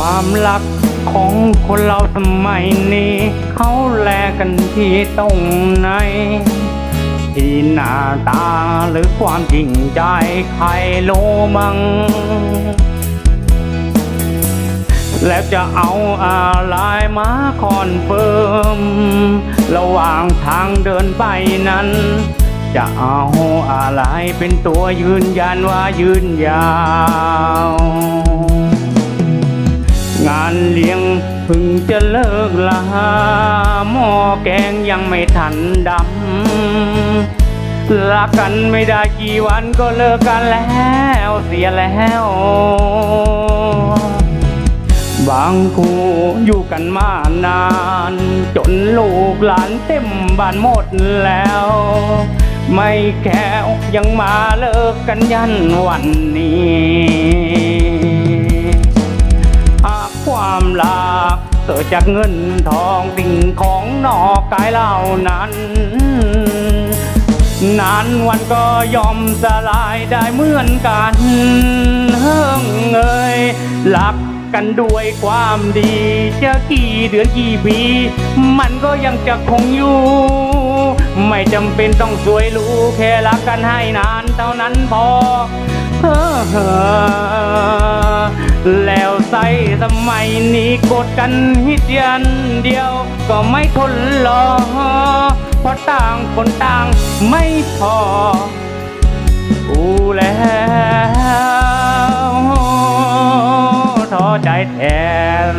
ความรักของคนเราสมัยนี้ เขาแลกันที่ตรงไหน ที่หน้าตาหรือความจริงใจใครโลมัง แล้วจะเอาอะไรมาคอนเฟิร์มระหว่างทางเดินไปนั้น จะเอาอะไรเป็นตัวยืนยันว่ายืนยาวานเลี้ยงพึ่งจะเลิกลาหม้อแกงยังไม่ทันดำรักกันไม่ได้กี่วันก็เลิกกันแล้วเสียแล้ว บางคู่อยู่กันมานาน จนลูกหลานเต็มบ้านหมดแล้วไม่แค่ยังมาเลิกกันยันวันนี้ จากเงินทองสิ่งของนอกกายเหล่านั้น นานวันก็ยอมสลายได้เหมือนกันเฮิงเอ่ยรักกันด้วยความดีจะกี่เดือนกี่ปีมันก็ยังจะคงอยู่ ไม่จำเป็นต้องสวยหรู้แค่รักกันให้นานเท่านั้นพอ แล้วใส่สมัยนี้กดกันฮิตยันเดียวก็ไม่ทนรอเพราะต่างคนต่างไม่พออู้แล้วท้อใจแทน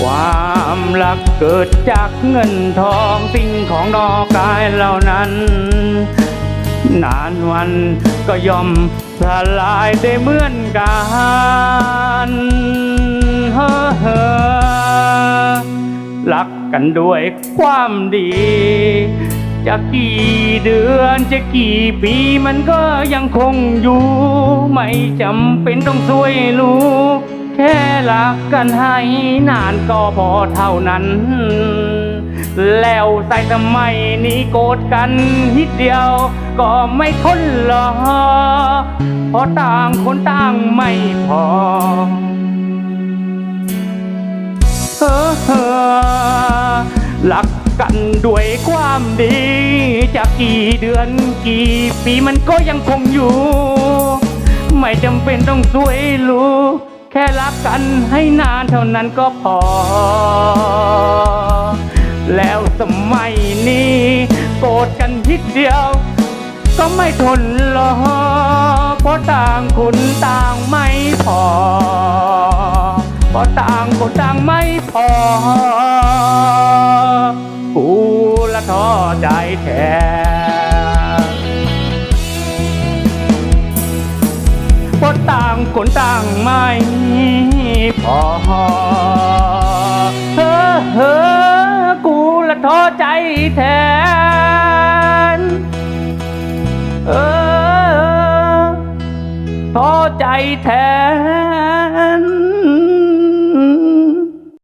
ความรักเกิดจากเงินทองสิ่งของนอกกายเหล่านั้น นานวันก็ย่อมสลายได้เหมือนกันเฮ้อเฮ้อรักกันด้วยความดี จะกี่เดือนจะกี่ปีมันก็ยังคงอยู่ ไม่จำเป็นต้องช่วยรู้ แค่รักกันให้นานก็พอเท่านั้น แล้วใส่ทำไมนี้โกรธกันนิดเดียว ก็ไม่ทนหรอเพราะต่างคนต่างไม่พอเฮ้อเฮ้อรัก กันด้วยความดีจะกี่เดือนกี่ปีมันก็ยังคงอยู่ ไม่จำเป็นต้องสวยหรู้ แค่รักกันให้นานเท่านั้นก็พอ แล้วสมัยนี้โกรธกันทีเดียว ก็ไม่ทนหรอกเพราะต่างคนต่างไม่พอ เพราะต่างคนต่างไม่พอเฮ้อเฮ้อกูละท้อใจแทน เออท้อใจแทน